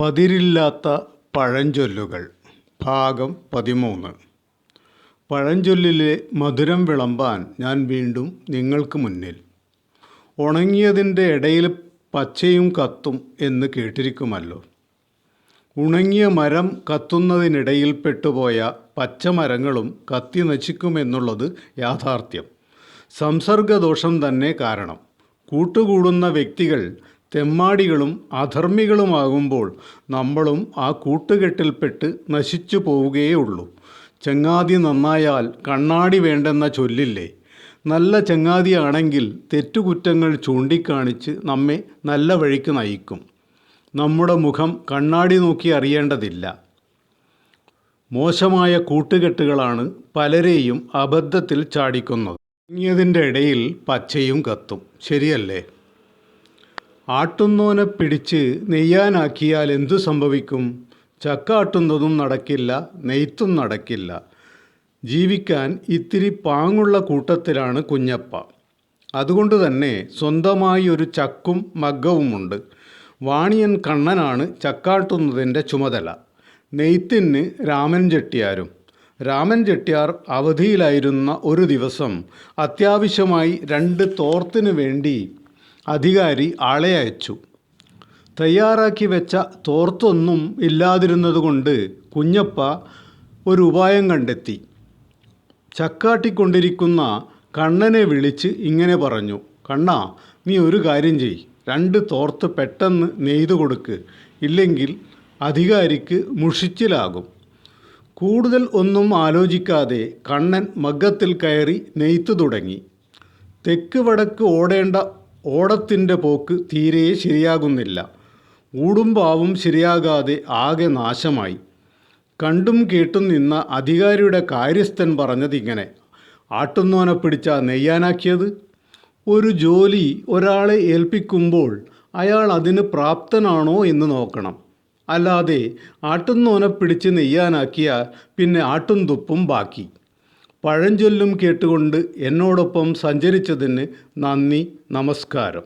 പതിരില്ലാത്ത പഴഞ്ചൊല്ലുകൾ. ഭാഗം പതിമൂന്ന്. പഴഞ്ചൊല്ലിലെ മധുരം വിളമ്പാൻ ഞാൻ വീണ്ടും നിങ്ങൾക്ക് മുന്നിൽ. ഉണങ്ങിയതിന്റെ ഇടയിൽ പച്ചയും കത്തും എന്ന് കേട്ടിരിക്കുമല്ലോ. ഉണങ്ങിയ മരം കത്തുന്നതിനിടയിൽ പെട്ടുപോയ പച്ചമരങ്ങളും കത്തി നശിക്കുമെന്നുള്ളത് യാഥാർത്ഥ്യം. സംസർഗദോഷം തന്നെ കാരണം. കൂട്ടുകൂടുന്ന വ്യക്തികൾ തെമ്മാടികളും അധർമ്മികളുമാകുമ്പോൾ നമ്മളും ആ കൂട്ടുകെട്ടിൽപ്പെട്ട് നശിച്ചു പോവുകയുള്ളൂ ചങ്ങാതി നന്നായാൽ കണ്ണാടി വേണ്ടെന്ന ചൊല്ലില്ലേ? നല്ല ചങ്ങാതിയാണെങ്കിൽ തെറ്റുകുറ്റങ്ങൾ ചൂണ്ടിക്കാണിച്ച് നമ്മെ നല്ല വഴിക്ക് നയിക്കും. നമ്മുടെ മുഖം കണ്ണാടി നോക്കി അറിയേണ്ടതില്ല. മോശമായ കൂട്ടുകെട്ടുകളാണ് പലരെയും അബദ്ധത്തിൽ ചാടിക്കുന്നത്. ഇങ്ങിയതിന്റെ ഇടയിൽ പച്ചയും കത്തും. ശരിയല്ലേ? ആട്ടുന്നോനെ പിടിച്ച് നെയ്യാനാക്കിയാൽ എന്തു സംഭവിക്കും? ചക്ക ആട്ടുന്നതും നടക്കില്ല നെയ്ത്തും നടക്കില്ല. ജീവിക്കാൻ ഇത്തിരി പാങ്ങുള്ള കൂട്ടത്തിലാണ് കുഞ്ഞപ്പ. അതുകൊണ്ട് തന്നെ സ്വന്തമായി ഒരു ചക്കും മഗ്ഗവുമുണ്ട്. വാണിയൻ കണ്ണനാണ് ചക്കാട്ടുന്നതിന്റെ ചുമതല. നെയ്ത്തിന് രാമൻ ചെട്ടിയാരും. രാമൻ ചെട്ടിയാർ അവധിയിലായിരുന്ന ഒരു ദിവസം അത്യാവശ്യമായി രണ്ട് തോർത്തിന് വേണ്ടി അധികാരി ആളെ അയച്ചു. തയ്യാറാക്കി വെച്ച തോർത്തൊന്നും ഇല്ലാതിരുന്നതുകൊണ്ട് കുഞ്ഞപ്പ ഒരു ഉപായം കണ്ടെത്തി. ചക്കാട്ടിക്കൊണ്ടിരിക്കുന്ന കണ്ണനെ വിളിച്ച് ഇങ്ങനെ പറഞ്ഞു കണ്ണാ നീ ഒരു കാര്യം ചെയ്. രണ്ട് തോർത്ത് പെട്ടെന്ന് നെയ്തു കൊടുക്ക്. ഇല്ലെങ്കിൽ അധികാരിക്ക് മുഷിച്ചിലാകും. കൂടുതൽ ഒന്നും ആലോചിക്കാതെ കണ്ണൻ മഗ്ഗത്തിൽ കയറി നെയ്ത്തു തുടങ്ങി. തെക്ക് വടക്ക് ഓടേണ്ട ഓടത്തിന്റെ പോക്ക് തീരെ ശരിയാകുന്നില്ല. ഊടുംപാവും ശരിയാകാതെ ആകെ നാശമായി. കണ്ടും കേട്ടും നിന്ന അധികാരിയുടെ കാര്യസ്ഥൻ പറഞ്ഞതിങ്ങനെ ആട്ടുന്നോനെ പിടിച്ച നെയ്യാനാക്കിയത്? ഒരു ജോലി ഒരാളെ ഏൽപ്പിക്കുമ്പോൾ അയാൾ അതിന് പ്രാപ്തനാണോ എന്ന് നോക്കണം. അല്ലാതെ ആട്ടുന്നോനെ പിടിച്ച് നെയ്യാനാക്കിയാൽ പിന്നെ ആട്ടും തുപ്പും ബാക്കി. പഴഞ്ചൊല്ലും കേട്ടുകൊണ്ട് എന്നോടൊപ്പം സഞ്ചരിച്ചതിന് നന്ദി നമസ്കാരം.